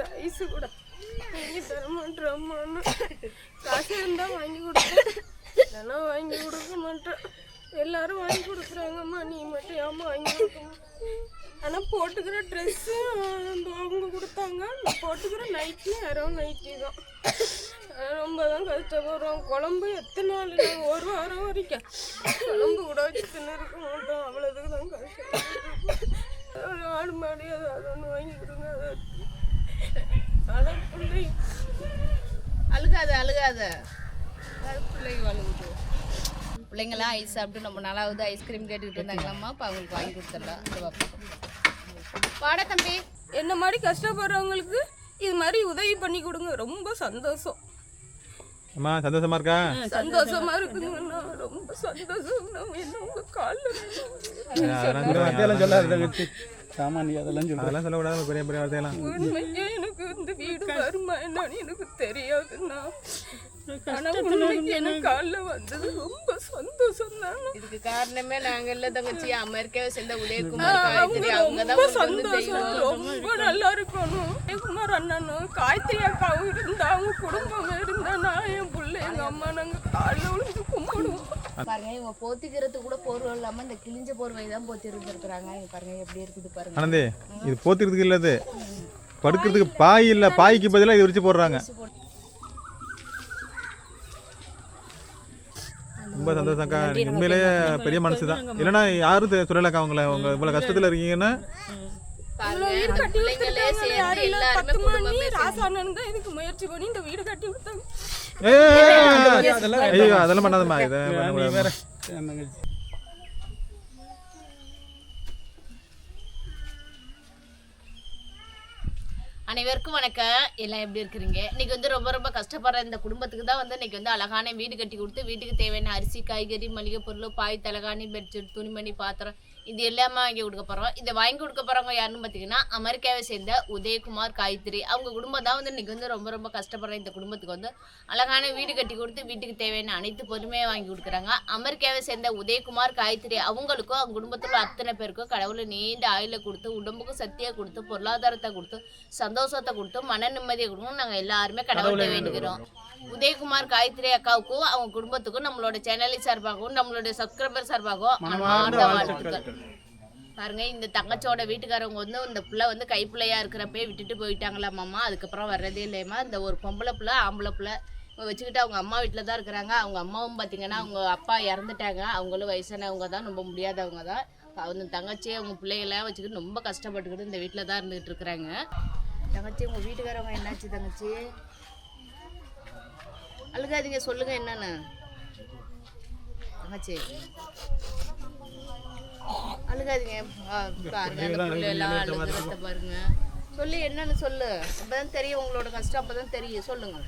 Rice கூட. வாங்கி தர மாட்டேம்மான்னு காசு இருந்தால் வாங்கி கொடுப்பேன் இல்லைன்னா வாங்கி கொடுக்க மாட்டேன். எல்லாரும் வாங்கி கொடுக்குறாங்கம்மா நீ மட்டும் ஏம்மா வாங்கி கொடுக்கணும் ஆனால் போட்டுக்கிற ட்ரெஸ்ஸு அவங்க கொடுத்தாங்க. போட்டுக்கிற நைட்டி யாரும் நைட்டி தான். ரொம்ப தான் கஷ்டப்படுறோம். குழம்பு எத்தனை நாள் ஒரு வாரம் வரைக்கும். குழம்பு கூட வச்சு தின்னு இருக்க மாட்டோம். அவ்வளோதுக்கு தான் கஷ்டம் ஒரு ஆடு மாடி ஏதாவது ஒன்று வாங்கி கொடுங்க. அதை அழுகாத அழுகாத. பிள்ளைங்க அழுகுது பிள்ளைங்களாம் ஐஸ் சாப்பிட்டு ரொம்ப நாளாவது ஐஸ்கிரீம் கேட்டுக்கிட்டு இருந்தாங்களாம்மா. இப்போ அவங்களுக்கு வாங்கி கொடுத்துடலாம். வாடா தம்பி. என்ன மாதிரி கஷ்டப்படுறவங்களுக்கு இது மாதிரி உதவி பண்ணி கொடுங்க. ரொம்ப சந்தோஷம். அம்மா சந்தோஷமா இருக்கா? சந்தோஷமா இருக்குங்கண்ணா ரொம்ப சந்தோஷம். என்ன உங்க காலில் சொல்லாத சாமானிய அதெல்லாம் சொல்ல அதெல்லாம் சொல்லக்கூடாது பெரிய பெரிய வார்த்தையெல்லாம். எனக்கு இந்த வீடு வருமா என்னன்னு எனக்கு தெரியாதுண்ணா. ரொம்ப சந்தோஷம் தான். இதுக்கு காரணமே நாங்க இல்ல தங்கச்சி. அமெரிக்காவை சேர்ந்த உதயகுமார் காயத்ரி அவங்க சந்தோஷம். ரொம்ப நல்லா இருக்கணும். குமார் அண்ணனும் காயத்ரி அக்காவும் இருந்தா அவங்க குடும்பம் இருந்தா நான் என் பிள்ளை எங்க அம்மா நாங்க காலில் விழுந்து கும்பிடுவோம். பாருங்க இவங்க போத்திக்கிறதுக்கு கூட போர்வை இல்லாம இந்த கிழிஞ்ச போர்வை தான் போத்தி இருந்திருக்கிறாங்க பாருங்க எப்படி இருக்குது பாருங்க. ஆனந்தி இது போத்திக்கிறதுக்கு இல்லை இது. படுக்கிறதுக்கு பாய் இல்லை. பாய்க்கு பதிலாக இது விரிச்சு போடுறாங்க. ரொம்ப சந்தோஷம்க்கா நீங்க உண்மையிலேயே பெரிய மனசு தான் இல்லைன்னா யாரும் சொல்லலக்கா உங்களை உங்க இவ்வளோ கஷ்டத்தில் இருக்கீங்கன்னா பாருங்க வீடு கட்டி கொடுத்துருக்காங்க யாரும் இல்ல எல்லாருமே பத்து மணி குடும்பமே ராசானன் தான் இதுக்கு முயற்சி பண்ணி இந்த வீடு கட்டி கொடுத்தாங்க ஏய், ஐயோ அதெல்லாம் பண்ணாதம்மா இதை நீ பண்ணக்கூடாது. வேற என் தங்கச்சி அனைவருக்கும் வணக்கம். எல்லாம் எப்படி இருக்கிறீங்க? இன்னைக்கு வந்து ரொம்ப ரொம்ப கஷ்டப்படுற இந்த குடும்பத்துக்கு தான் வந்து இன்னைக்கு வந்து அழகான வீடு கட்டி கொடுத்து வீட்டுக்கு தேவையான அரிசி காய்கறி மளிகை பொருள் பாய் தலகாணி பெட்ஷீட் துணிமணி பாத்திரம் இது எல்லாமே வாங்கி கொடுக்க போறோம். இதை வாங்கி கொடுக்க போறவங்க யாருன்னு பார்த்தீங்கன்னா அமெரிக்காவை சேர்ந்த உதயகுமார் காயத்ரி. அவங்க குடும்பம் தான் வந்து இன்னைக்கு வந்து ரொம்ப ரொம்ப கஷ்டப்படுற இந்த குடும்பத்துக்கு வந்து அழகான வீடு கட்டி கொடுத்து வீட்டுக்கு தேவையான அனைத்து பொறுமையை வாங்கி கொடுக்குறாங்க. அமெரிக்காவை சேர்ந்த உதயகுமார் காயத்ரி அவங்களுக்கும் அவங்க குடும்பத்தில் அத்தனை பேருக்கும் கடவுளை நீண்ட ஆயுளை கொடுத்து உடம்புக்கு சக்தியை கொடுத்து பொருளாதாரத்தை கொடுத்து சந்தோஷத்தை கொடுத்து மன நிம்மதியை கொடுக்கணும் நாங்கள் எல்லாருமே கடவுளை வேண்டுகிறோம். உதயகுமார் காயத்ரி அக்காவுக்கும் அவங்க குடும்பத்துக்கும் நம்மளோட சேனலின் சார்பாகவும் நம்மளோட சப்ஸ்கிரைபர் சார்பாகவும் வாழ்த்துக்கள். பாருங்க இந்த தங்கச்சியோட வீட்டுக்காரவங்க வந்து இந்த புள்ள வந்து கைப்பிள்ளையா இருக்கிறப்பே விட்டுட்டு போயிட்டாங்களாம்மா அதுக்கப்புறம் வர்றதே இல்லையம்மா இந்த ஒரு பொம்பளை புள்ள ஆம்பளை புள்ள இவங்க வச்சுக்கிட்டு அவங்க அம்மா வீட்டில் தான் இருக்கிறாங்க. அவங்க அம்மாவும் பார்த்தீங்கன்னா அவங்க அப்பா இறந்துட்டாங்க. அவங்களும் வயசானவங்க தான் ரொம்ப முடியாதவங்க தான். அவங்க தங்கச்சி அவங்க பிள்ளைகளாம் வச்சுக்கிட்டு ரொம்ப கஷ்டப்பட்டுக்கிட்டு இந்த வீட்டில் தான் இருந்துகிட்டு இருக்கிறாங்க. தங்கச்சி உங்கள் வீட்டுக்காரவங்க என்னாச்சு தங்கச்சி? அழுகாதீங்க சொல்லுங்கள் என்னென்னு. தங்கச்சி. அழுகாதீங்க. பாருங்க பாருங்க. சொல்லு என்னன்னு சொல்லு. அப்பதான் தெரியும் உங்களோட கஷ்டம் அப்பதான் தெரியும். சொல்லுங்க.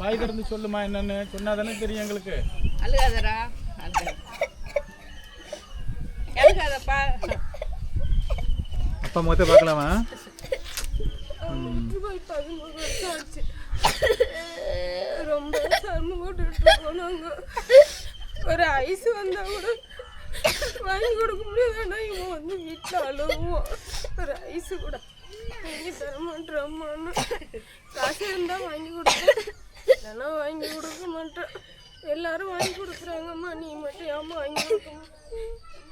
வாய் திறந்து சொல்லுமா என்னன்னு? சொன்னா தானே தெரியும் எங்களுக்கு. அழுகாதடா. அழுகாத. அழுகாதப்பா. அப்பா முகத்தை பார்க்கலாமா? அவங்களுக்கு போய் பதிமூணு வருஷம் ஆச்சு ரொம்ப சிரமம் போட்டுட்டு போனாங்க. ஒரு ஐஸ் வந்தா கூட வாங்கி கொடுக்க முடியாதுன்னா இவன் வந்து வீட்டில் அழுவோம் ஒரு ஐஸு கூட. வாங்கி தர மாட்டேம்மான்னு காசு இருந்தால் வாங்கி கொடுப்பேன். இல்லைன்னா வாங்கி கொடுக்க மாட்டேன். எல்லாரும் வாங்கி கொடுக்குறாங்கம்மா. நீ மட்டும் ஏம்மா வாங்கி கொடுக்கணும்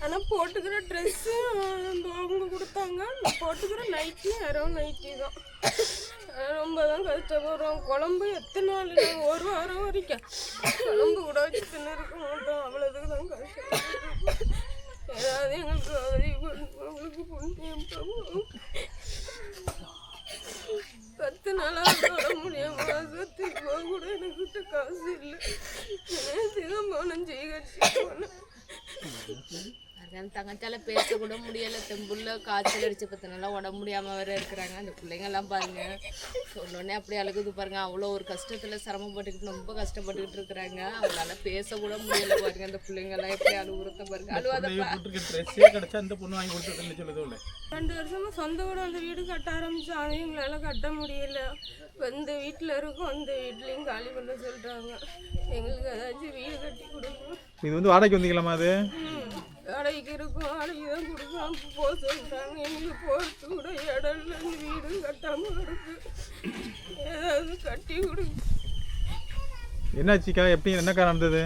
ஆனால் போட்டுக்கிற ட்ரெஸ்ஸு அவங்க கொடுத்தாங்க. போட்டுக்கிற நைட்டி யாரும் நைட்டி தான். ரொம்ப தான் கஷ்டப்படுறோம் குழம்பு எத்தனை நாள் ஒரு வாரம் வரைக்கும். குழம்பு கூட வச்சு தின்னு இருக்க மாட்டோம். அவ்வளோதுக்கு தான் கஷ்டம். ஏதாவது எங்களுக்கு உதவி பண்ணுவோம் உங்களுக்கு புண்ணியம் பத்து நாளாக வர முடியாம சத்துக்கு போக கூட எனக்கிட்ட காசு இல்லை. நேற்றுதான் போனேன் ஜெயகட்சி போனேன். அதான் தங்கச்சால பேச கூட முடியல. தெம்புள்ள காய்ச்சல் அடிச்ச பத்தினால உடம்பு முடியாம வேற இருக்கிறாங்க. அந்த பிள்ளைங்க எல்லாம் பாருங்க. சொன்னோடனே அப்படி அழுகுது பாருங்க. அவ்வளோ ஒரு கஷ்டத்துல சிரமப்பட்டுக்கிட்டு ரொம்ப கஷ்டப்பட்டுக்கிட்டு இருக்கிறாங்க. அவங்களால பேச கூட முடியல பாருங்க. அந்த பிள்ளைங்க எல்லாம் எப்படி அழுகுறத பாருங்க. உள்ள ரெண்டு வருஷமா சொந்த வீடு அந்த வீடு கட்ட ஆரம்பிச்சோம் அதையும் எங்களால் கட்ட முடியல. இப்போ இந்த வீட்டில் இருக்கோம். அந்த வீட்லேயும் காலி பண்ண சொல்கிறாங்க எங்களுக்கு ஏதாச்சும் வீடு கட்டி கொடுக்கணும். இது வந்து வாடகைக்கு வந்தீங்களாம்மா அது? ம், வாடகைக்கு இருக்கும் வாடகை தான் கொடுக்கலாம் போக சொல்கிறாங்க எங்களுக்கு போகிறதுக்கு கூட இடம் இல்லை. பத்தாம கிடக்கு ஏதாவது கட்டி கொடுங்க என்னாச்சுக்கா? எப்படி? என்ன காரணம் இருந்தது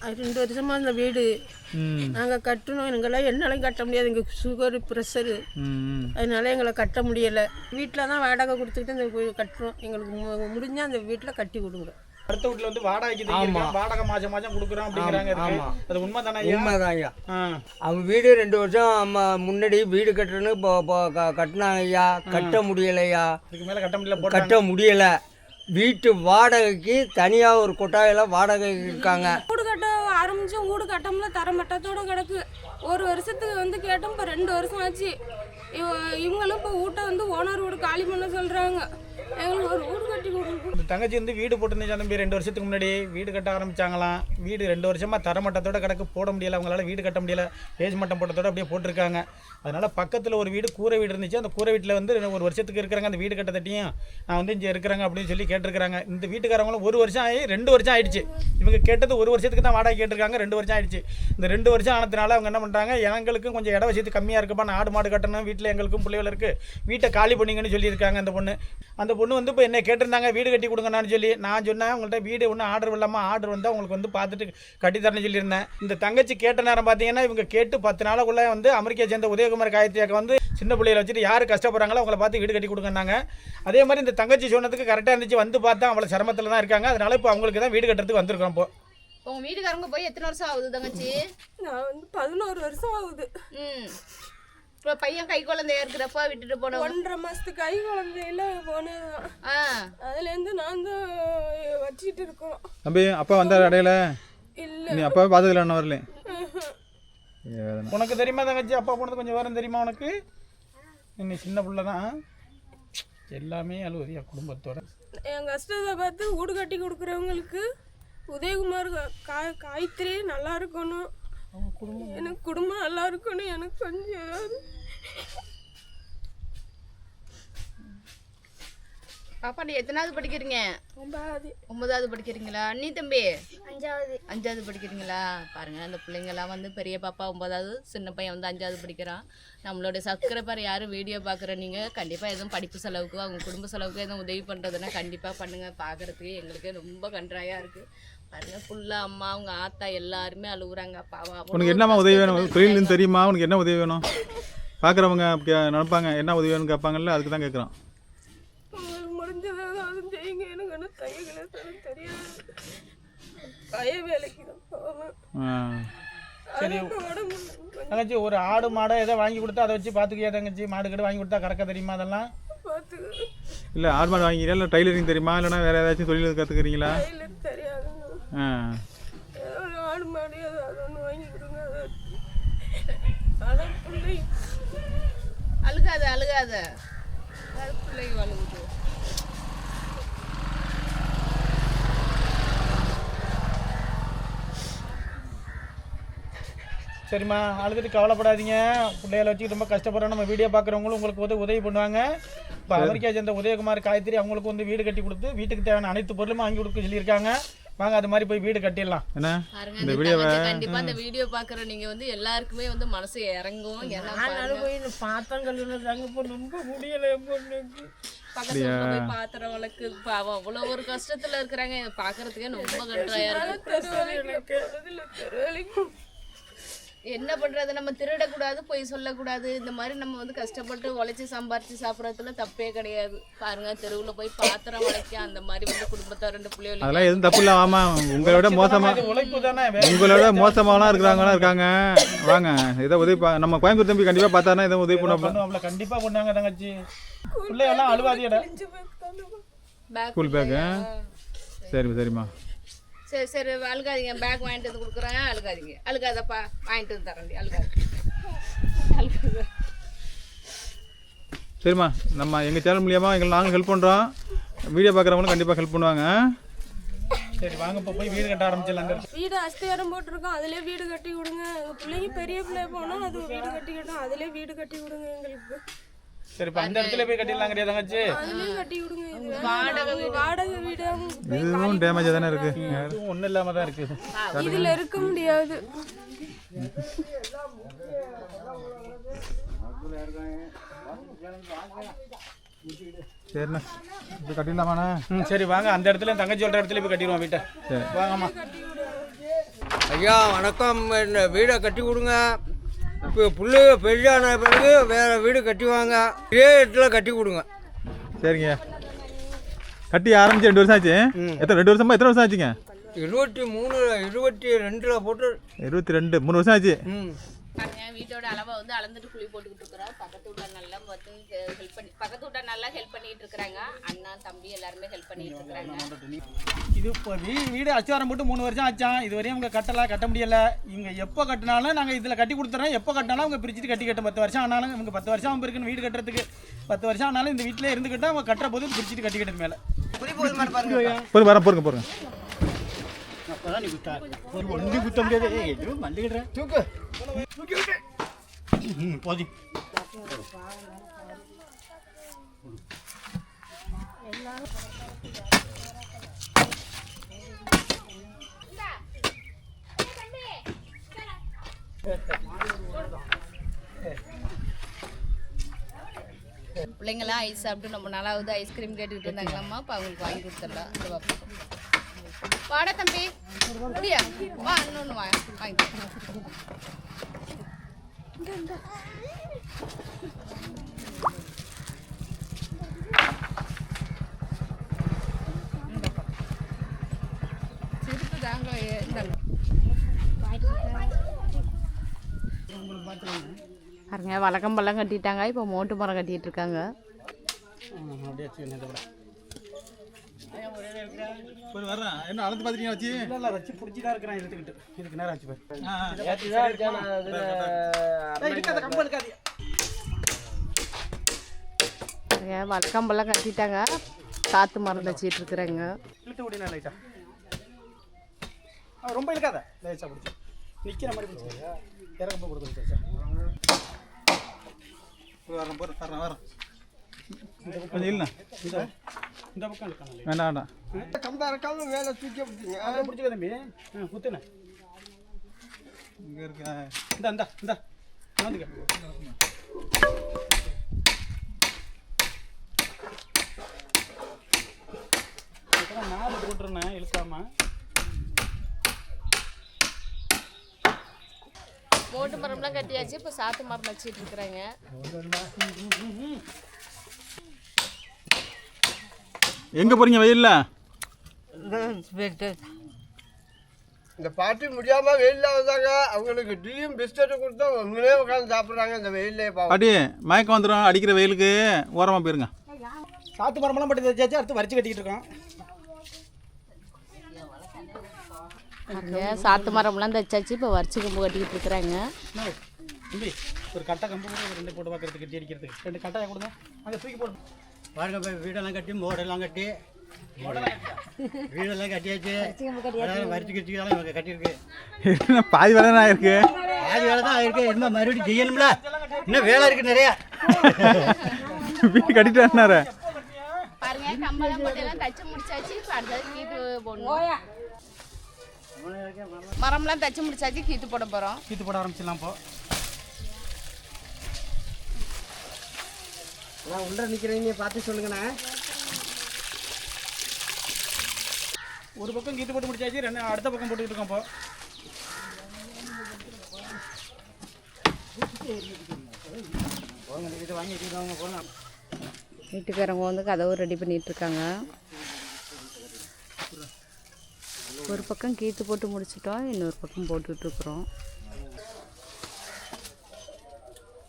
அது ரெண்டு வருஷமா இந்த வீடு. நாங்கள் கட்டணும். எங்களால் என்னாலையும் கட்ட முடியாது. எங்கள் சுகர் ப்ரெஷரு. அதனால எங்களை கட்ட முடியலை. வீட்டில் தான் வாடகை கொடுத்துக்கிட்டு இந்த கட்டுறோம். எங்களுக்கு மு- முடிஞ்சா அந்த வீட்டில் கட்டி கொடுங்க அடுத்த வீட்டுல வந்து வாடகைக்கு தங்கியிருக்கோம் வாடகை மாசம் மாசம் கொடுக்குறோம் அப்படிங்கிறாங்க இருக்கு. அது உண்மை தானே உண்மைதான் ஐயா. அவங்க வீடு ரெண்டு வருஷம் முன்னாடி வீடு கட்டணும் இப்போ கட்டினாங்க ஐயா. கட்ட முடியலையா இதுக்கு மேல கட்ட முடியல கட்ட முடியலை. வீட்டு வாடகைக்கு தனியாக ஒரு கொட்டாயில் வாடகை இருக்காங்க. வீடு கட்ட ஆரம்பிச்சோம் வீடு கட்டம்ல தரமட்டத்தோட கிடக்கு. ஒரு வருஷத்துக்கு வந்து கேட்டோம் இப்போ ரெண்டு வருஷம் ஆச்சு. இவ- இவங்களும் இப்போ வீட்டை வந்து போன ரோடு காலி பண்ண சொல்கிறாங்க எங்களுக்கு ஒரு வீடு கட்டி கொடுங்க. இந்த தங்கச்சி வந்து வீடு போட்டிருந்தேன் தம்பி. ரெண்டு வருஷத்துக்கு முன்னாடி வீடு கட்ட ஆரம்பிச்சாங்களாம். வீடு ரெண்டு வருஷமா தரமட்டத்தோட கிடக்கு. போட முடியல. அவங்களால வீடு கட்ட முடியல. பேஜ் மட்டம் போட்டத்தோட அப்படியே போட்டிருக்காங்க. அதனால பக்கத்தில் ஒரு வீடு கூரை வீடு இருந்துச்சு. அந்த கூரை வீட்டில் வந்து ஒரு வருஷத்துக்கு இருக்கிறாங்க அந்த வீடு கட்ட தட்டியும் நான் வந்து இங்கே இருக்கிறாங்க அப்படின்னு சொல்லி கேட்டிருக்கிறாங்க. இந்த வீட்டுக்காரங்களும் ஒரு வருஷம் ஆகி ரெண்டு வருஷம் ஆயிடுச்சு. இவங்க கேட்டது ஒரு வருஷத்துக்கு தான் வாடகை கேட்டிருக்காங்க. ரெண்டு வருஷம் ஆயிடுச்சு. இந்த ரெண்டு வருஷம் ஆனதுனால அவங்க என்ன பண்ணுறாங்க எங்களுக்கும் கொஞ்சம் இட வசதி கம்மியாக இருக்குப்பா நான் ஆடு மாடு கட்டணும். வீட்டில் எங்களுக்கும் பிள்ளைகள் இருக்குது வீட்டை காலி பண்ணிங்கன்னு சொல்லியிருக்காங்க அந்த பொண்ணு. அந்த பொண்ணு வந்து இப்போ என்ன கேட்டிருந்தாங்க வீடு கட்டி கொடுங்கண்ணான்னு சொல்லி. நான் சொன்னேன் உங்கள்கிட்ட வீடு ஒன்றும் ஆர்டர் இல்லாமல் ஆர்டர் வந்தால் உங்களுக்கு வந்து பார்த்துட்டு கட்டித்தரேன்னு சொல்லியிருந்தேன். இந்த தங்கச்சி கேட்ட நேரம் பார்த்தீங்கன்னா இவங்க கேட்டு பத்து நாளுக்குள்ளே வந்து அமெரிக்கா சேர்ந்த உதயகுமார் காயத்ரியாக்க வந்து சின்ன பிள்ளைகளை வச்சுட்டு யார் கஷ்டப்படுறாங்களோ அவங்கள பார்த்து வீடு கட்டி கொடுங்கன்னாங்க. அதே மாதிரி இந்த தங்கச்சி சொன்னதுக்கு கரெக்டாக இருந்துச்சு. வந்து பார்த்தா அவங்கள சிரமத்தில் தான் இருக்காங்க. அதனால இப்போ அவங்களுக்கு தான் வீடு கட்டுறதுக்கு வந்திருக்கோம் இப்போ. உங்க வீட்டுக்காரங்க போய் எத்தனை வருஷம் ஆகுது தங்கச்சி? நான் வந்து பதினோரு வருஷம் ஆகுது. ம். இப்போ பையன் கை குழந்தையா இருக்கிறப்ப விட்டுட்டு போனவங்க ஒன்றரை மாதத்துக்கு கை குழந்தையில போனதுதான் ஆ. அதுலேருந்து நான் தான் வச்சுக்கிட்டு இருக்கோம். தம்பி அப்பா வந்தார் இடையில? இல்லை. நீ அப்பாவே பார்த்ததில்ல என்ன வரல உனக்கு தெரியுமா தங்கச்சி அப்பா போனது கொஞ்சம் விவரம் தெரியுமா உனக்கு? நீ சின்ன பிள்ளை தான். எல்லாமே அழுவதியா குடும்பத்தோட? என் கஷ்டத்தை பார்த்து வீடு கட்டி கொடுக்குறவங்களுக்கு உதயகுமார் கா- கா- காயத்ரி நல்லா இருக்கணும். எனக்கு குடும்பம் நல்லா இருக்கணும் எனக்கு கொஞ்சம் ஏதாவது. பாப்பா நீ எத்தனாவது படிக்கிறீங்க? பாதி ஒன்பதாவது படிக்கிறீங்களா? நீ தம்பி? அஞ்சாவது. அஞ்சாவது படிக்கிறீங்களா? பாருங்க அந்த பிள்ளைங்கெல்லாம் வந்து பெரிய பாப்பா ஒன்பதாவது சின்ன பையன் வந்து அஞ்சாவது படிக்கிறான். நம்மளோட சப்ஸ்கிரைபர் யாரும் வீடியோ பார்க்குற நீங்கள் கண்டிப்பாக எதுவும் படிப்பு செலவுக்கு அவங்க குடும்ப செலவுக்கு எதுவும் உதவி பண்ணுறதுன்னா கண்டிப்பாக பண்ணுங்கள் பார்க்குறதுக்கு எங்களுக்கு ரொம்ப கன்றாயாக இருக்குது பாருங்க ஃபுல்லாக அம்மா அவங்க ஆத்தா எல்லாருமே அழுகுறாங்க. அப்பாவா உனக்கு என்னம்மா உதவி வேணும்? தொழில்னு தெரியுமா? உனக்கு என்ன உதவி வேணும்? பார்க்குறவங்க அப்படி நினைப்பாங்க. என்ன உதவி வேணும்னு கேட்பாங்கல்ல? அதுக்கு தான் கேட்குறான் உங்களுக்கு முடிஞ்சது ஏதாவது செய்யுங்க. எனக்கு என்ன தையல தெரியாது. பய வேலைக்கு தான் போவேன். அதுக்கு உடம்பு கொஞ்சம் தங்கச்சி ஒரு ஆடு மாடை ஏதோ வாங்கி கொடுத்தா அதை வச்சு பார்த்துக்கியா தங்கச்சி? மாடு கட்டு வாங்கி கொடுத்தா கறக்க தெரியுமா அதெல்லாம்? இல்லை ஆடு மாடு வாங்கிக்கிறீங்களா இல்லை டைலரிங் தெரியுமா? இல்லைன்னா வேறு ஏதாச்சும் தொழில் கற்றுக்குறீங்களா டைலர் தெரியாதுங்க ஆ ஏதோ ஒரு ஆடு மாடு ஏதாவது ஒன்று வாங்கி கொடுங்க அதை அதான் பிள்ளை அழுகாத அழுகுது சரிம்மா அழுதுட்டு கவலைப்படாதீங்க. பிள்ளைகளை வச்சு ரொம்ப கஷ்டப்படுறோம். நம்ம வீடியோ பார்க்குறவங்களும் உங்களுக்கு வந்து உதவி பண்ணுவாங்க. இப்போ அமெரிக்கா சேர்ந்த உதயகுமார் காயத்ரி அவங்களுக்கு வந்து வீடு கட்டி கொடுத்து வீட்டுக்கு தேவையான அனைத்து பொருளும் வாங்கி கொடுக்க சொல்லியிருக்காங்க. வாங்க அது மாதிரி போய் வீடு கட்டிடலாம். என்ன? இந்த வீடியோவை கண்டிப்பா இந்த வீடியோ பாக்குற நீங்க வந்து எல்லாருக்குமே வந்து மனசு இறங்கும். பாருங்க, போய் இந்த பாத்திரம் கழுவுனதாங்க இப்போ ரொம்ப முடியலை பொண்ணுக்கு பக்கத்து வீட்டுல போய் பாத்திரம் வழக்கு பாவம் அவ்வளவு ஒரு கஷ்டத்துல இருக்கிறாங்க. பாக்குறதுக்கே ரொம்ப கன்றாயா இருக்கு. என்ன பண்றது? நம்ம திருடக்கூடாது பொய் சொல்லக்கூடாது. இந்த மாதிரி நம்ம வந்து கஷ்டப்பட்டு உழைச்சி சம்பாரிச்சு சாப்பிடறதுல தப்பே கிடையாது. பாருங்க தெருவுல போய் பாத்திரம் வளைக்க அந்த மாதிரி வந்து குடும்பத்தார் ரெண்டு பிள்ளைகள் அதெல்லாம் எதுவும் தப்பு இல்லை ஆமா உங்களோட மோசமாக இது உங்களோட மோசமாலாம் இருக்கிறாங்களா இருக்காங்க. வாங்க ஏதோ உதவி நம்ம கோயம்புத்தூர் தம்பி கண்டிப்பாக பார்த்தாருன்னா எதுவும் உதவி பண்ணுவோம் பண்ணுவாங்கள கண்டிப்பாக பண்ணாங்க தங்கச்சி. பிள்ளைகள்லாம் அழுவாதியடா பேக் ஸ்கூல் பேக்கு சரி சரிம்மா. சரி சரி அழுகாதீங்க. பேக் வாங்கிட்டு வந்து கொடுக்குறேன். அழுகாதீங்க. அழுகாதப்பா. வாங்கிட்டு வந்து தரேன். அழுகாது அழுகாத சரிம்மா நம்ம எங்கள் சேனல் மூலியமாக எங்களை நாங்கள் ஹெல்ப் பண்ணுறோம் வீடியோ பார்க்குறவங்களும் கண்டிப்பாக ஹெல்ப் பண்ணுவாங்க. சரி வாங்க இப்போ போய் வீடு கட்ட ஆரம்பிச்சிடலாம். வீடு அஸ்திவாரம் போட்டிருக்கோம். அதிலே வீடு கட்டி கொடுங்க எங்கள் பிள்ளைங்க பெரிய பிள்ளை போனால் அது வீடு கட்டிக்கிட்டோம் அதிலே வீடு கட்டி கொடுங்க எங்களுக்கு. சரி இப்போ அந்த இடத்துல போய் கட்டிடலாம் கிடையாது தங்கச்சி. வாடகை வீடு. வாடகை வீடு. இதுவும் டேமேஜாக தானே இருக்குது இதுவும் ஒன்றும் இல்லாமல் தான் இருக்குது இதில் இருக்க முடியாது. சரிண்ணா இப்போ கட்டிடலாமாண்ணா? ம் சரி வாங்க. அந்த இடத்துல என் தங்கச்சி சொல்கிற இடத்துல போய் கட்டிடுவோம் வீட்டை. சரி. வாங்கம்மா. ஐயா வணக்கம். இந்த வீடை கட்டி கொடுங்க. இப்போ பிள்ளைங்க பெரியான பிறகு வேற வீடு கட்டுவாங்க இதே இடத்துல கட்டி கொடுங்க. சரிங்க. கட்டி ஆரம்பிச்சு ரெண்டு வருஷம் ஆச்சு? எத்தனை ரெண்டு வருஷமா எத்தனை வருஷம் ஆச்சுங்க? இருபத்தி மூணு இருபத்தி ரெண்டில் போட்டு இருபத்தி ரெண்டு மூணு வருஷம் ஆச்சு? பாருங்க வீட்டோட அளவை வந்து அளந்துட்டு குழி போட்டுக்கிட்டு இருக்கிறோம். பக்கத்து வீட்டில் நல்லா வந்து ஹெல்ப் பண்ணி பக்கத்து வீட்டில் நல்லா ஹெல்ப் பண்ணிட்டு இருக்கிறாங்க. அண்ணா தம்பி எல்லாருமே ஹெல்ப் பண்ணிட்டு இருக்கிறாங்க. இது இப்போ வீ வீடு அச்சாரம் போட்டு மூணு வருஷம் ஆச்சான் இது வரையும் இவங்க கட்டலாம் கட்ட முடியல. இவங்க எப்போ கட்டினாலும் நாங்கள் இதில் கட்டி கொடுத்துறோம். எப்போ கட்டினாலும் அவங்க பிரிச்சுட்டு கட்டி கட்டும். பத்து வருஷம் ஆனாலும் இவங்க பத்து வருஷம் அவங்க இருக்குன்னு வீடு கட்டுறதுக்கு. பத்து வருஷம் ஆனாலும் இந்த வீட்டிலே இருந்துக்கிட்டு அவங்க கட்டுற போது பிரிச்சுட்டு கட்டி கட்டுறது மேலே. பொறுங்க வரேன் நீ பொறுங்க ஒரு ஒன்று குத்த முடியாது எதுவும் மல்லிகிடுறேன் தூக்கு போதி பிள்ளைங்களாம் ஐஸ் சாப்பிட்டு ரொம்ப நாளாவது ஐஸ்கிரீம் கேட்டுக்கிட்டு இருந்தாங்களாம்மா. இப்போ அவங்களுக்கு வாங்கி கொடுத்துடலாம். இந்த வாடா தம்பி. அப்படியா? வா இன்னொன்று வா. வாங்கி. சிரிப்பு தாங்க இந்தாங்க பாருங்க வழக்கம்பெல்லாம் கட்டிட்டாங்க. இப்போ மோட்டு மரம் கட்டிட்டு இருக்காங்க. சரி வரேன் என்ன அளந்து பார்த்துட்டீங்க வச்சு இல்லை இல்லை இருக்கிறேன் எடுத்துக்கிட்டு. இதுக்கு பாரு. வழக்கம்பெல்லாம் கட்டிட்டாங்க. காற்று மரம் வச்சிட்டு இருக்கிறாங்க. இழுத்து லைட்டா. ரொம்ப இழுக்காத. லேசா பிடிச்சி. நிற்கிற மாதிரி பிடிச்சி. இறக்கப்போ பெருசா வரேன் போகிறேன் வரேன் வரேன் கொஞ்சம் இல்லைண்ணா இந்த பக்கம் இழுக்கணும் வேண்டாம் வேண்டாம் கம்பா இருக்காம மேலே தூக்கி பிடிச்சிங்க. அதை பிடிச்சிக்க தம்பி. ஆ குத்துன இங்கே இருக்க. இந்த இந்த இந்த. வந்துக்க. நாலு போட்டுருந்தேன் இழுக்காம. மோட்டு மரம்லாம் கட்டியாச்சு இப்போ சாத்து மரம் வச்சிட்டு இருக்கிறாங்க. எங்கே போகிறீங்க வெயில்ல? இந்த பாட்டி முடியாம வெயில்ல வந்தாங்க. அவங்களுக்கு டீயும் பிஸ்கட்டும் கொடுத்தா உண்மையிலே உட்காந்து சாப்பிட்றாங்க. இந்த வெயிலே பாட்டி மயக்கம் வந்துடும் அடிக்கிற வெயிலுக்கு ஓரமாக போயிருங்க. சாத்து மரமெல்லாம் பட்டு வச்சாச்சு அடுத்து வரிச்சு கட்டிக்கிட்டு இருக்கோம். பாருங்க சாத்து மரம்லாம் தச்சாச்சு இப்போ வரிச்சு கம்பு கட்டிக்கிட்டு இருக்கிறாங்க. ஒரு கட்டை கம்பு ரெண்டு போட்டு பார்க்கறதுக்கு கட்டி அடிக்கிறதுக்கு. ரெண்டு கட்டாயை கொடுங்க. அங்கே தூக்கி போடு. பாருங்க இப்போ வீடெல்லாம் கட்டி மோடெல்லாம் கட்டி. வீடெல்லாம் கட்டியாச்சு. அதாவது வரிச்சு கிச்சிக்கலாம் இவங்க கட்டியிருக்கு. என்ன பாதி வேலை தான் இருக்கு பாதி வேலை தான் இருக்கு இன்னும் மறுபடியும் செய்யணும்ல? இன்னும் வேலை இருக்கு நிறையா. வீடு கட்டிட்டாரு பாருங்க கம்பெல்லாம் போட்டு எல்லாம் தச்சு முடிச்சாச்சு. அடுத்தது போடணும். மரம்லாம் தச்சு முடிச்சாச்சு கீத்து போட போகிறோம் கீத்து போட ஆரம்பிச்சிடலாம் இப்போ. உள்ள நிற்கிறீங்க பார்த்து சொல்லுங்கண்ணா. ஒரு பக்கம் கீத்து போட்டு முடிச்சாச்சு ரெண்டு அடுத்த பக்கம் போட்டுக்கிட்டு இருக்கோம் இப்போ. வீட்டுக்காரங்க வந்து கதவு ரெடி பண்ணிட்டு இருக்காங்க. ஒரு பக்கம் கீத்து போட்டு முடிச்சிட்டோம் இன்னொரு பக்கம் போட்டுட்டு இருக்கிறோம்.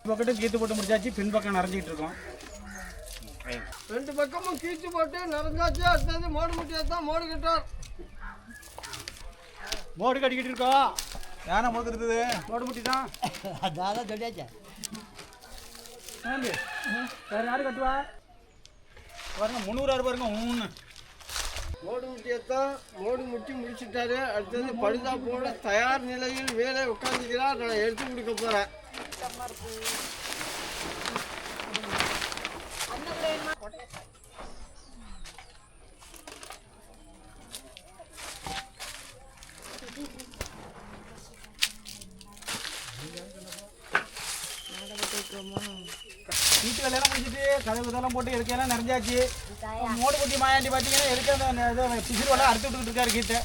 பக்கத்து கீத்து போட்டு முடிச்சாச்சு பின் பக்கம் நிறைஞ்சிக்கிட்டு இருக்கோம். ரெண்டு பக்கமும் கீச்சு போட்டு நிறைஞ்சாச்சு அடுத்தது மோடு முட்டியா தான் மோடு கிட்டார் மோடு கட்டிக்கிட்டு இருக்கோம் யானை முழுக்கிறது மோடு முட்டி தான். அதான் சொல்லியாச்சே? வேற யாரு கட்டுவா? பாருங்க முந்நூறு பாருங்க மூணு. மோடு முட்டியத்தான் மோடு முட்டி முடிச்சிட்டாரு. அடுத்தது பழுதா போட தயார் நிலையில் வேலை உட்காந்துக்கிறார் நான் எடுத்து கொடுக்க போறேன். வீட்டு வேலையெல்லாம் முடிச்சிட்டு கதவு மருந்தெல்லாம் போட்டு எதுக்கெல்லாம் நிறைஞ்சாச்சு. மோடு குட்டி மாயாண்டி பார்த்தீங்கன்னா எதுக்கு அந்த பிசிறுவெல்லாம் அறுத்து விட்டுக்கிட்டு இருக்காரு கீத்த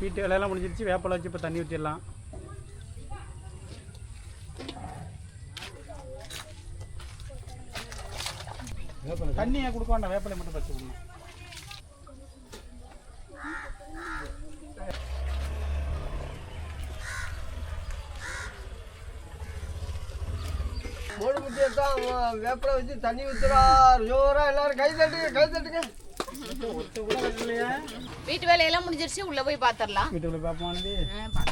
வீட்டு வேலையெல்லாம் முடிஞ்சிருச்சு. வேப்பலை வச்சு இப்போ தண்ணி ஊற்றிடலாம் தண்ணியை கொடுக்க வேண்டாம் வேப்பலை மட்டும் பச்சு விடணும் மூணு முட்டியை தான் வேப்பில வச்சு தண்ணி ஊற்றுறார் ஜோரா எல்லாரும் கை தட்டுங்க கை தட்டுங்க. வீட்டு வேலையெல்லாம் முடிஞ்சிருச்சு உள்ள போய் பாத்திரலாம். வீட்டுக்குள்ள பாத்திரலாம்.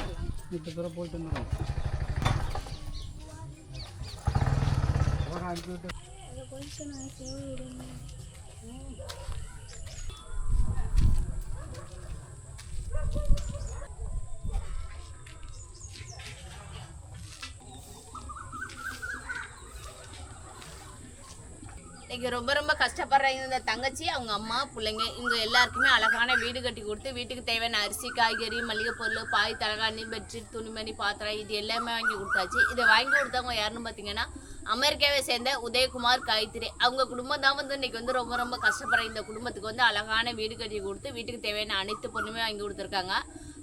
இப்போ தூரம் போயிட்டு வந்துடும் இன்னைக்கு ரொம்ப ரொம்ப கஷ்டப்படுற இந்த தங்கச்சி அவங்க அம்மா பிள்ளைங்க இவங்க எல்லாருக்குமே அழகான வீடு கட்டி கொடுத்து வீட்டுக்கு தேவையான அரிசி காய்கறி மளிகை பொருள் பாய் தலகாணி பெட்ஷீட் துணிமணி பாத்திரம் இது எல்லாமே வாங்கி கொடுத்தாச்சு. இதை வாங்கி கொடுத்தவங்க யாருன்னு பார்த்தீங்கன்னா அமெரிக்காவை சேர்ந்த உதயகுமார் காயத்ரி. அவங்க குடும்பம் தான் வந்து இன்னைக்கு வந்து ரொம்ப ரொம்ப கஷ்டப்படுற இந்த குடும்பத்துக்கு வந்து அழகான வீடு கட்டி கொடுத்து வீட்டுக்கு தேவையான அனைத்து பொண்ணுமே வாங்கி கொடுத்துருக்காங்க.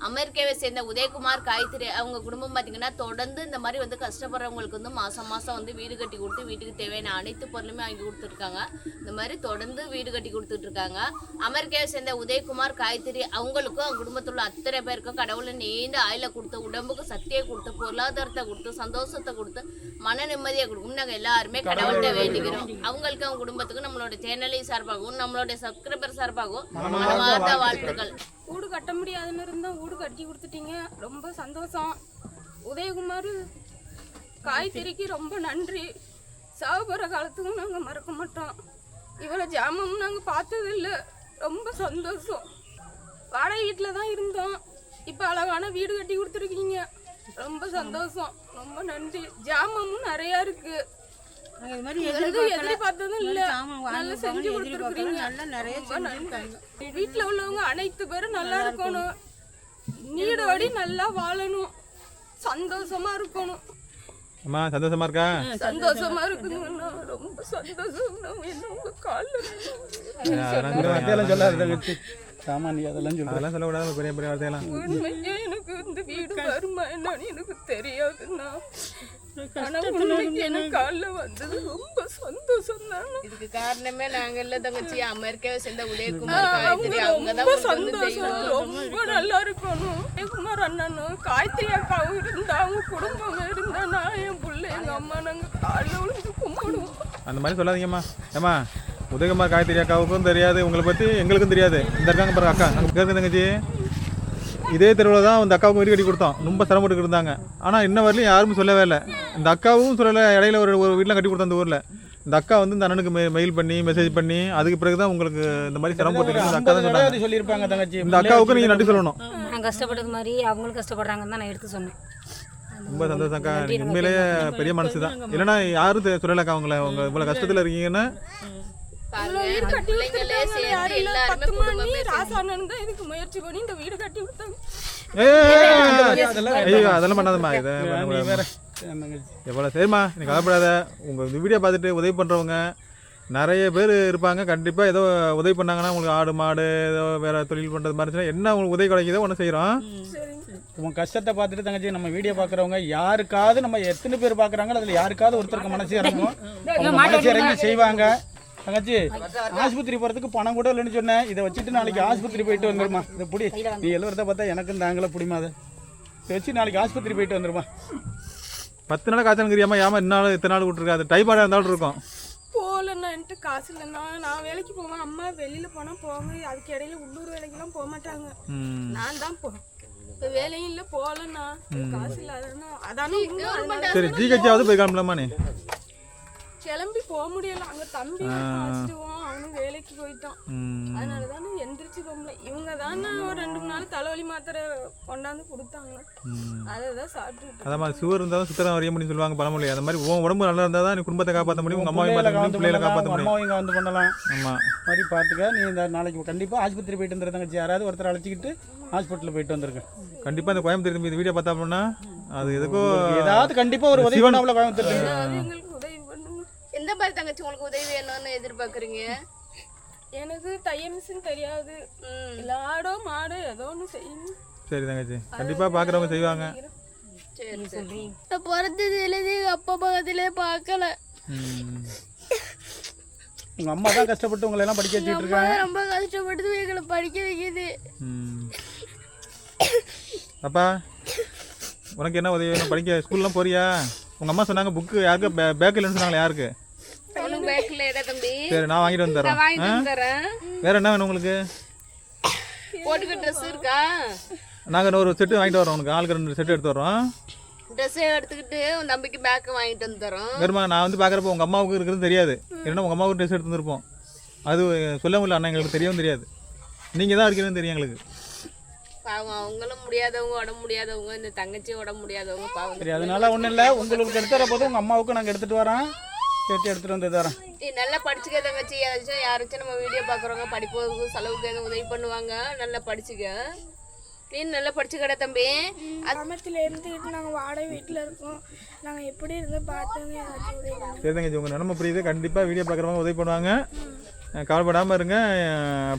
அமெரிக்காவை சேர்ந்த உதயகுமார் காயத்ரி அவங்க குடும்பம் பார்த்தீங்கன்னா தொடர்ந்து இந்த மாதிரி வந்து கஷ்டப்படுறவங்களுக்கு வந்து மாதம் மாதம் வந்து வீடு கட்டி கொடுத்து வீட்டுக்கு தேவையான அனைத்து பொருளுமே வாங்கி கொடுத்துருக்காங்க. இந்த மாதிரி தொடர்ந்து வீடு கட்டி கொடுத்துட்டு இருக்காங்க அமெரிக்காவை சேர்ந்த உதயகுமார் காயத்ரி அவங்களுக்கும் அவங்க குடும்பத்தில் அத்தனை பேருக்கும் கடவுளை நீண்ட ஆயில கொடுத்து உடம்புக்கு சக்தியை கொடுத்து பொருளாதாரத்தை கொடுத்து சந்தோஷத்தை கொடுத்து மன நிம்மதியை கொடுக்கும். நாங்கள் எல்லாருமே கடவுள்கிட்ட வேண்டிக்கிறோம். அவங்களுக்கு அவங்க குடும்பத்துக்கும் நம்மளோட சேனலை சார்பாகவும் நம்மளோட சப்ஸ்கிரைபர் சார்பாகவும் வாழ்த்துக்கள். வீடு கட்ட முடியாதுன்னு இருந்தால் வீடு கட்டி கொடுத்துட்டீங்க. ரொம்ப சந்தோஷம். உதயகுமார் காய்கறிக்கு ரொம்ப நன்றி. சாகுபோகிற காலத்துக்கும் நாங்கள் மறக்க மாட்டோம். இவ்வளோ ஜாமமும் நாங்கள் பார்த்ததில்ல. ரொம்ப சந்தோஷம். வாடகை வீட்டில் தான் இருந்தோம். இப்போ அழகான வீடு கட்டி கொடுத்துருக்கீங்க. ரொம்ப சந்தோஷம். ரொம்ப நன்றி. ஜாமமும் நிறையா இருக்குது எங்களுக்கு எதிர்பார்த்ததும் இல்ல. நல்லா செஞ்சு கொடுத்துருக்கீங்க ரொம்ப நன்றி வீட்டுல உள்ளவங்க அனைத்து பேரும் நல்லா இருக்கணும். நீடோடி நல்லா வாழணும். சந்தோஷமா இருக்கணும். அம்மா சந்தோஷமா இருக்கா? சந்தோஷமா இருக்குங்கண்ணா ரொம்ப சந்தோஷம் என்ன உங்க காலில் சொல்லாது தங்கச்சி சாமானிய அதெல்லாம் சொல்லுவேன் அதெல்லாம் சொல்லக்கூடாது பெரிய பெரிய வார்த்தையெல்லாம். உண்மையா எனக்கு இந்த வீடு வருமா என்னன்னு எனக்கு தெரியாதுண்ணா. ரொம்ப சந்தோஷம் தான். இதுக்கு காரணமே நாங்க இல்ல தங்கச்சி. அமெரிக்காவை சேர்ந்த உதயகுமார் காயத்ரி. அவங்க தான் ரொம்ப வந்து சந்தோஷம். ரொம்ப நல்லா இருக்கணும். குமார் அண்ணனும் காயத்ரி அக்காவும் இருந்தா அவங்க குடும்பம் இருந்தா நான் என் பிள்ளை எங்க அம்மா நாங்க காலில் விழுந்து கும்பிடுவோம். அந்த மாதிரி சொல்லாதீங்கம்மா. ஏம்மா உதயகுமார் காயத்ரி அக்காவுக்கும் தெரியாது. உங்களை பற்றி எங்களுக்கும் தெரியாது. இந்த இருக்காங்க பாருங்க அக்கா. கேட்குறது தங்கச்சி. இதே தெருவில் தான் அந்த அக்காவுக்கு வீடு கட்டி கொடுத்தோம். ரொம்ப சிரமப்பட்டு இருந்தாங்க. ஆனால் இன்ன வரலையும் யாரும் சொல்லவே இல்லை. இந்த அக்காவும் சொல்லலை இடையில ஒரு ஒரு வீட்டில் கட்டி கொடுத்தோம் அந்த ஊரில். இந்த அக்கா வந்து இந்த அண்ணனுக்கு மெ மெயில் பண்ணி மெசேஜ் பண்ணி அதுக்கு பிறகு தான் உங்களுக்கு இந்த மாதிரி சிரமப்பட்டு இந்த அக்கா தான் சொன்னாங்க. சொல்லியிருப்பாங்க தங்கச்சி. இந்த அக்காவுக்கு நீங்கள் நன்றி சொல்லணும். நான் கஷ்டப்பட்டது மாதிரி அவங்களும் கஷ்டப்படுறாங்கன்னு தான் நான் எடுத்து சொன்னேன். ரொம்ப சந்தோஷம் அக்கா நீங்கள் உண்மையிலேயே பெரிய மனசு தான் இல்லைன்னா யாரும் சொல்லலக்கா அவங்கள அவங்க இவ்வளோ கஷ்டத்தில் இருக்கீங்கன்னு. வீடு கட்டி எல்லாருமே ராசானன் தான் இதுக்கு முயற்சி பண்ணி இந்த வீடு கட்டி அதெல்லாம் பண்ணாதம்மா. இதை எவ்வளோ சரிம்மா நீ கவலைப்படாத. உங்கள் இந்த வீடியோ பார்த்துட்டு உதவி பண்ணுறவங்க நிறைய பேர் இருப்பாங்க. கண்டிப்பாக ஏதோ உதவி பண்ணாங்கன்னா உங்களுக்கு ஆடு மாடு ஏதோ வேறு தொழில் பண்ணுறது மாதிரி என்ன உங்களுக்கு உதவி கிடைக்குதோ ஒன்று செய்கிறோம் உன் கஷ்டத்தை பார்த்துட்டு தங்கச்சி நம்ம வீடியோ பார்க்குறவங்க யாருக்காவது நம்ம எத்தனை பேர் பார்க்குறாங்களோ அதில் யாருக்காவது ஒருத்தருக்கு மனசு இறங்கும். மனசு இறங்கி செய்வாங்க. தங்கச்சி ஆஸ்பத்திரி போகிறதுக்கு பணம் கூட இல்லைன்னு சொன்னேன். இதை வச்சுட்டு நாளைக்கு ஆஸ்பத்திரி போயிட்டு வந்துருமா. இதை புடி. நீ எழுதுறத பார்த்தா எனக்கும் தாங்களே பிடிமா அதை. இதை வச்சு நாளைக்கு ஆஸ்பத்திரி போயிட்டு வந்துருமா. பத்து நாள் காய்ச்சலுங்கிறியாமா ஏமா இன்னாலும் இத்தனை நாள் விட்டுருக்காது டைபாய்டாக இருந்தாலும் இருக்கும். போகலண்ணா என்கிட்ட காசு இல்லைண்ணா. நான் வேலைக்கு போவேன். அம்மா வெளியில் போனால் போவாங்க அதுக்கு இடையில உள்ளூர் வேலைக்கெல்லாம் போக மாட்டாங்க. நான் தான் போ இப்போ வேலையும் இல்லை போகலண்ணா. காசு இல்லாதண்ணா அதானே சரி ஜிஹெச்சாவது போய் காமிலாமா நீ? கிளம்பி போக முடியல. அங்கே தம்பி வச்சுடுவோம் அவனும் வேலைக்கு போயிட்டான். ம். அதனால தானே எந்திரிச்சு போக முடியல இவங்க தானே ஒரு ரெண்டு மூணு நாள் தலைவலி மாத்திரை கொண்டாந்து கொடுத்தாங்க. ம். அதை தான் சாப்பிட்டுட்டு அதாம்மா சுவர் இருந்தாலும் சுத்தரம் வரைய முடியும்னு சொல்லுவாங்க பழமொழி அந்த மாதிரி உன் உடம்பு நல்லா இருந்தால் தான் குடும்பத்தை காப்பாற்ற முடியும் உங்கள் அம்மாவையும் பார்த்துக்க முடியும் பிள்ளைகளை காப்பாற்ற முடியும். அம்மாவும் இங்கே வந்து பண்ணலாம் ஆமாம் மாதிரி பார்த்துக்க நீ இந்த நாளைக்கு கண்டிப்பாக ஆஸ்பத்திரி போயிட்டு வந்துரு தங்கச்சி. யாராவது ஒருத்தர் அழைச்சிக்கிட்டு ஹாஸ்பிட்டலில் போயிட்டு வந்திருக்கேன் கண்டிப்பாக இந்த கோயம்புத்தூர் இந்த வீடியோ பார்த்தா அப்படின்னா அது எதுக்கோ ஏதாவது கண்டிப்பாக ஒரு உதவி பண்ணாப்புல கோயம்புத்தூர் எந்த மாதிரி தங்கச்சி உங்களுக்கு உதவி வேணும்னு எதிர்பார்க்குறீங்க? எனக்கு தைய மிஷின் தெரியாது. இல்ல ஆடோ மாடோ ஏதோ ஒன்று செய்யணும் சரி தங்கச்சி. கண்டிப்பாக பார்க்குறவங்க செய்வாங்க. சரி சரி. நான் பிறந்ததுலேருந்து அப்பா பக்கத்துல பார்க்கல ம். உங்கள் அம்மா தான் கஷ்டப்பட்டு உங்களை எல்லாம் படிக்க வச்சுட்டு இருக்காங்க. ரொம்ப கஷ்டப்பட்டு எங்களை படிக்க வைக்குது. அப்பா உனக்கு என்ன உதவி வேணும்? படிக்க ஸ்கூல்லாம் போறியா? உங்கள் அம்மா சொன்னாங்க புக்கு யாருக்கு? பேக் இல்லைன்னு சொன்னாங்களே யாருக்கு? இட தம்பி. சரி நான் வாங்கிட்டு வந்து தரேன் வாங்கிட்டு வந்து தரேன் வேற என்ன வேணும் உங்களுக்கு? போட்டுக்க ட்ரெஸ் இருக்கா? நாங்கள் இன்னொரு செட்டு வாங்கிட்டு வரோம் உனக்கு. ஆளுக்கு ரெண்டு செட்டு எடுத்து வரோம் ட்ரெஸ்ஸை எடுத்துக்கிட்டு உன் தம்பிக்கு பேக்கு வாங்கிட்டு வந்து தரோம் வெறுமா நான் வந்து பார்க்குறப்போ உங்கள் அம்மாவுக்கு இருக்கிறது தெரியாது. ஏன்னா உங்கள் அம்மாவுக்கு ட்ரெஸ் எடுத்து வந்திருப்போம். அது சொல்ல முடியல அண்ணா எங்களுக்கு தெரியவும் தெரியாது. நீங்கள் தான் இருக்கிறது தெரியும் எங்களுக்கு. பாவம் அவங்களும் முடியாதவங்க உடம்பு முடியாதவங்க இந்த தங்கச்சி உடம்பு முடியாதவங்க பாவம். சரி அதனால ஒன்றும் இல்லை. உங்களுக்கு எடுத்துகிற போது உங்கள் அம்மாவுக்கு நாங்கள் எடுத்துகிட்டு வரோம் சேர்த்து எடுத்துகிட்டு வந்து தரோம் நீ நல்லா படிச்சுக்க தங்கச்சி. யாராச்சும் யாராச்சும் நம்ம வீடியோ பார்க்குறவங்க படிப்புக்கு செலவுக்கு எதுவும் உதவி பண்ணுவாங்க. நல்லா படிச்சுக்க. நீ நல்லா படிச்சுக்கடா தம்பி. கிராமத்தில் இருந்துக்கிட்டு நாங்கள் வாடகை வீட்டில் இருக்கோம். நாங்கள் எப்படி இருந்து பார்த்தோங்க. சரி தங்கச்சி உங்கள் நிலமை புரியுது. கண்டிப்பாக வீடியோ பார்க்குறவங்க உதவி பண்ணுவாங்க. கவலைப்படாமல் இருங்க.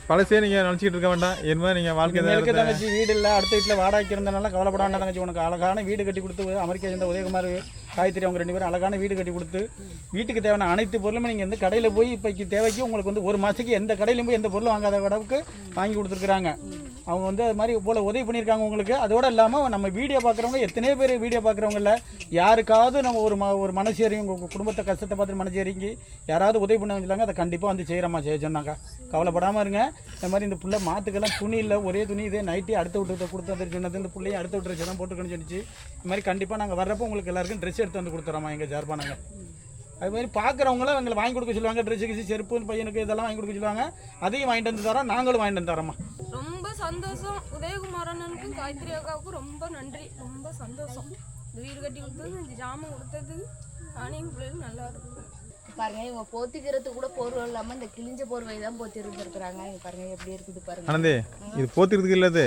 பழசே நீங்கள் நினச்சிக்கிட்டு இருக்க வேண்டாம். இனிமேல் நீங்கள் வாழ்க்கை தான் தங்கச்சி வீடு இல்லை அடுத்த வீட்டில் வாடகைக்கு இருந்தனால கவலைப்பட வேண்டாம் தங்கச்சி உனக்கு அழகான வீடு கட்டி கொடுத்து அமெரிக்கா சேர்ந்த உதயகுமார் காயத்ரி அவங்க ரெண்டு பேரும் அழகான வீடு கட்டி கொடுத்து வீட்டுக்கு தேவையான அனைத்து பொருளுமே நீங்கள் வந்து கடையில் போய் இப்போக்கு தேவைக்கு உங்களுக்கு வந்து ஒரு மாதத்துக்கு எந்த கடையிலும் போய் எந்த பொருளும் வாங்காத அளவுக்கு வாங்கி கொடுத்துருக்குறாங்க. அவங்க வந்து அது மாதிரி போல் உதவி பண்ணியிருக்காங்க உங்களுக்கு. அதோட இல்லாமல் நம்ம வீடியோ பார்க்குறவங்க எத்தனையோ பேர் வீடியோ பார்க்குறவங்கள யாருக்காவது நம்ம ஒரு ம ஒரு மனசு இறங்கி உங்கள் குடும்பத்தை கஷ்டத்தை பார்த்து மனசு இறங்கி யாராவது உதவி பண்ண வச்சுருந்தாங்க அதை கண்டிப்பாக வந்து செய்கிறமா செய்ய சொன்னாங்க. கவலைப்படாமல் இருங்க. இந்த மாதிரி இந்த பிள்ளை மாற்றுக்கெல்லாம் துணி இல்லை ஒரே துணி இதே நைட்டி அடுத்த விட்டு கொடுத்து வந்து சொன்னது இந்த பிள்ளையும் அடுத்த விட்டு தான் போட்டுக்கணும்னு சொல்லிச்சு. இந்த மாதிரி கண்டிப்பாக நாங்கள் வர்றப்போ உங்களுக்கு எல்லாருக்கும் ட்ரெஸ் எடுத்து வந்து கொடுத்துறோமா எங்கள் ஜார்பா நாங்கள் அது மாதிரி பார்க்குறவங்களும் எங்களை வாங்கி கொடுக்க சொல்லுவாங்க. ட்ரெஸ்ஸு கிச்சு செருப்பு பையனுக்கு இதெல்லாம் வாங்கி கொடுக்க சொல்லுவாங்க. அதையும் வாங்கிட்டு வந்து தரோம். நாங்களும் வாங்கிட்டு வந்து தரோம்மா. ரொம்ப சந்தோஷம். உதயகுமார் அண்ணனுக்கும் காயத்ரி அக்காவுக்கும் ரொம்ப நன்றி. ரொம்ப சந்தோஷம். வீடு கட்டி கொடுத்தது இந்த ஜாமான் கொடுத்தது நானே எங்கள் பிள்ளைகளும் நல்லா இருக்கும். பாருங்க இவங்க போத்திக்கிறதுக்கு கூட போர்வை இல்லாம இந்த கிழிஞ்ச போர்வை தான் போத்தி இருந்திருக்கிறாங்க இங்க பாருங்க எப்படி இருக்குது பாருங்க. ஆனந்தே இது போத்திக்கிறதுக்கு இல்லை அது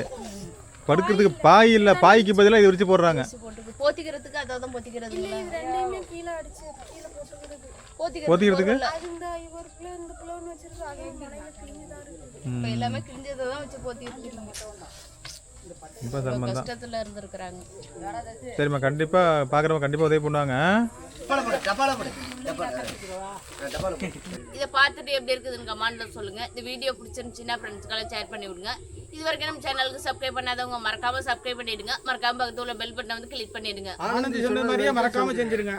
படுக்கிறதுக்கு பாய் இல்லை பாய்க்கு பதிலாக இது விரிச்சு போடுறாங்க. போத்திக்கிறதுக்கு அதை தான் போத்திக்கிறது ரெண்டையுமே கீழே அடிச்சு கீழே போட்டுக்கிறது போத்திக்கிறதுக்கு எல்லாமே கிழிஞ்சதை தான் வச்சு போத்தி இருக்கிறாங்க இப்போ கஷ்டத்துல இருந்திருக்கிறாங்க. சரிம்மா கண்டிப்பாக பார்க்குறவங்க கண்டிப்பாக உதவி பண்ணுவாங்க. இதை பார்த்துட்டு எப்படி இருக்குதுன்னு கமெண்ட்ல சொல்லுங்க. இந்த வீடியோ பிடிச்சிருந்துச்சுன்னா ஃப்ரெண்ட்ஸ்க்கெல்லாம் ஷேர் பண்ணி விடுங்க. இது வரைக்கும் நம்ம சேனலுக்கு சப்ஸ்கிரைப் பண்ணாதவங்க மறக்காம சப்ஸ்கிரைப் பண்ணிடுங்க. மறக்காம பக்கத்துல உள்ள பெல் பட்டனை வந்து கிளிக் பண்ணிடுங்க. ஆனந்தி சொன்ன மாதிரியே மறக்காமல் செஞ்சுருங்க.